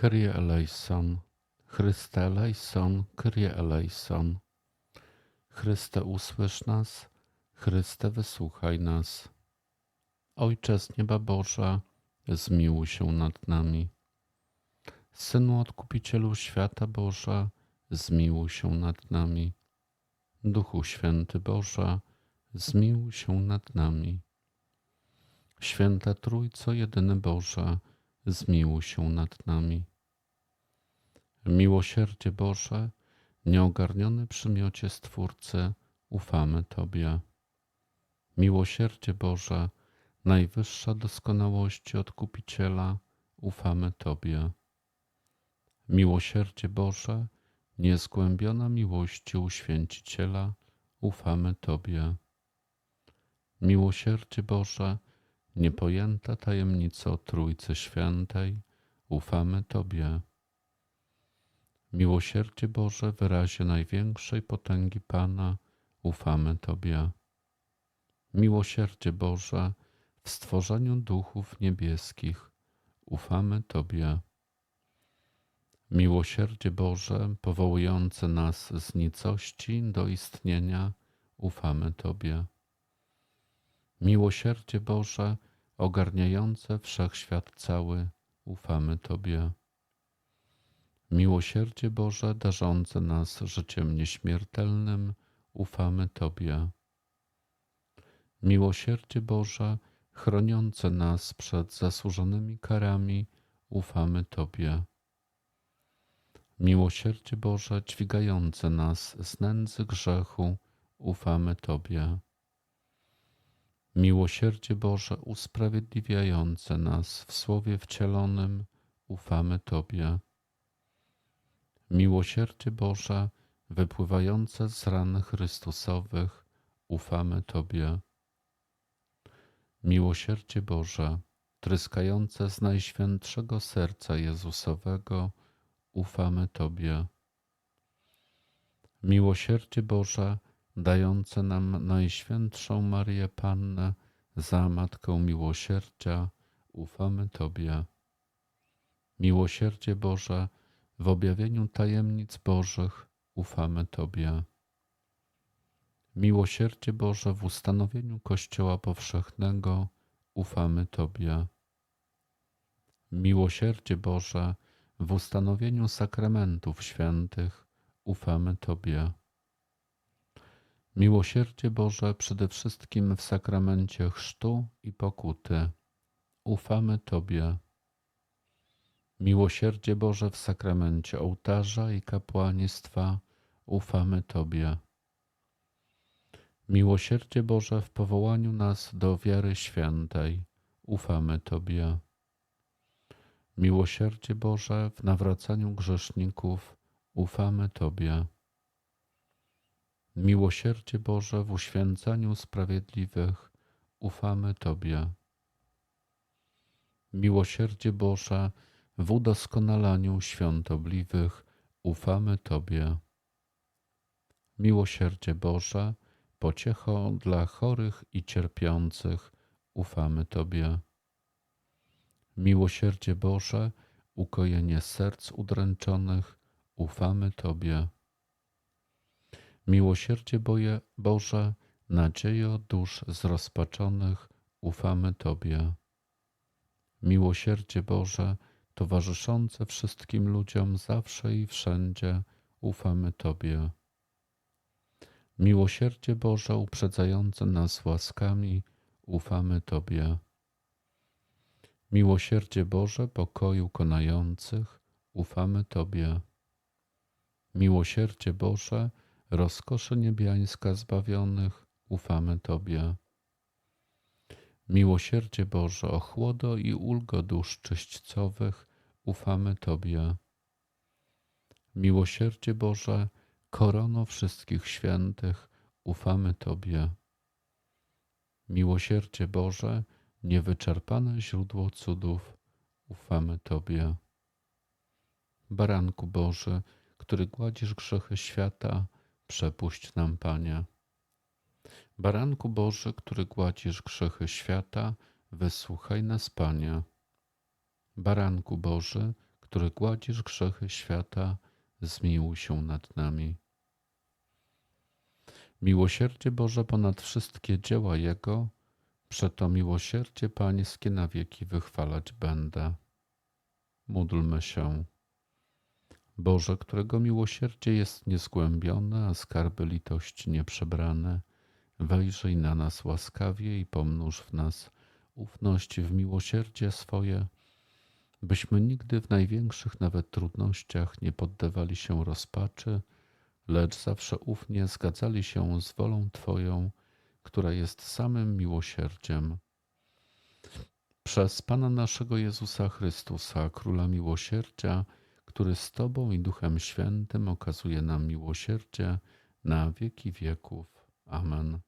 Kyrie eleison, Chryste eleison, Kyrie eleison. Chryste usłysz nas, Chryste wysłuchaj nas. Ojcze z nieba Boża, zmiłuj się nad nami. Synu Odkupicielu świata Boża, zmiłuj się nad nami. Duchu Święty Boża, zmiłuj się nad nami. Święta Trójco Jedyny Boża, zmiłuj się nad nami. Miłosierdzie Boże, nieogarniony przymiocie Stwórcy, ufamy Tobie. Miłosierdzie Boże, najwyższa doskonałości Odkupiciela, ufamy Tobie. Miłosierdzie Boże, niezgłębiona miłości Uświęciciela, ufamy Tobie. Miłosierdzie Boże, niepojęta tajemnica o Trójcy Świętej, ufamy Tobie. Miłosierdzie Boże, wyrazie największej potęgi Pana, ufamy Tobie. Miłosierdzie Boże, w stworzeniu duchów niebieskich, ufamy Tobie. Miłosierdzie Boże, powołujące nas z nicości do istnienia, ufamy Tobie. Miłosierdzie Boże, ogarniające wszechświat cały, ufamy Tobie. Miłosierdzie Boże, darzące nas życiem nieśmiertelnym, ufamy Tobie. Miłosierdzie Boże, chroniące nas przed zasłużonymi karami, ufamy Tobie. Miłosierdzie Boże, dźwigające nas z nędzy grzechu, ufamy Tobie. Miłosierdzie Boże, usprawiedliwiające nas w Słowie wcielonym, ufamy Tobie. Miłosierdzie Boże, wypływające z ran Chrystusowych, ufamy Tobie. Miłosierdzie Boże, tryskające z najświętszego serca Jezusowego, ufamy Tobie. Miłosierdzie Boże, dające nam Najświętszą Marię Pannę za Matkę Miłosierdzia, ufamy Tobie. Miłosierdzie Boże, w objawieniu tajemnic Bożych ufamy Tobie. Miłosierdzie Boże, w ustanowieniu Kościoła Powszechnego ufamy Tobie. Miłosierdzie Boże, w ustanowieniu sakramentów świętych ufamy Tobie. Miłosierdzie Boże przede wszystkim w sakramencie chrztu i pokuty. Ufamy Tobie. Miłosierdzie Boże w sakramencie ołtarza i kapłaństwa. Ufamy Tobie. Miłosierdzie Boże w powołaniu nas do wiary świętej. Ufamy Tobie. Miłosierdzie Boże w nawracaniu grzeszników. Ufamy Tobie. Miłosierdzie Boże w uświęcaniu sprawiedliwych, ufamy Tobie. Miłosierdzie Boże w udoskonalaniu świątobliwych, ufamy Tobie. Miłosierdzie Boże, pociecho dla chorych i cierpiących, ufamy Tobie. Miłosierdzie Boże, ukojenie serc udręczonych, ufamy Tobie. Miłosierdzie boje, Boże, nadziejo dusz zrozpaczonych, ufamy Tobie. Miłosierdzie Boże, towarzyszące wszystkim ludziom zawsze i wszędzie, ufamy Tobie. Miłosierdzie Boże, uprzedzające nas łaskami, ufamy Tobie. Miłosierdzie Boże, pokoju konających, ufamy Tobie. Miłosierdzie Boże, rozkosze niebiańska zbawionych, ufamy Tobie. Miłosierdzie Boże, ochłodo i ulgo dusz czyśćcowych, ufamy Tobie. Miłosierdzie Boże, korono wszystkich świętych, ufamy Tobie. Miłosierdzie Boże, niewyczerpane źródło cudów, ufamy Tobie. Baranku Boży, który gładzisz grzechy świata, przepuść nam, Panie. Baranku Boży, który gładzisz grzechy świata, wysłuchaj nas, Panie. Baranku Boży, który gładzisz grzechy świata, zmiłuj się nad nami. Miłosierdzie Boże ponad wszystkie dzieła Jego, przeto miłosierdzie Pańskie na wieki wychwalać będę. Módlmy się. Boże, którego miłosierdzie jest niezgłębione, a skarby litości nieprzebrane, wejrzyj na nas łaskawie i pomnóż w nas ufność w miłosierdzie swoje, byśmy nigdy w największych nawet trudnościach nie poddawali się rozpaczy, lecz zawsze ufnie zgadzali się z wolą Twoją, która jest samym miłosierdziem. Przez Pana naszego Jezusa Chrystusa, Króla Miłosierdzia, który z Tobą i Duchem Świętym okazuje nam miłosierdzie na wieki wieków. Amen.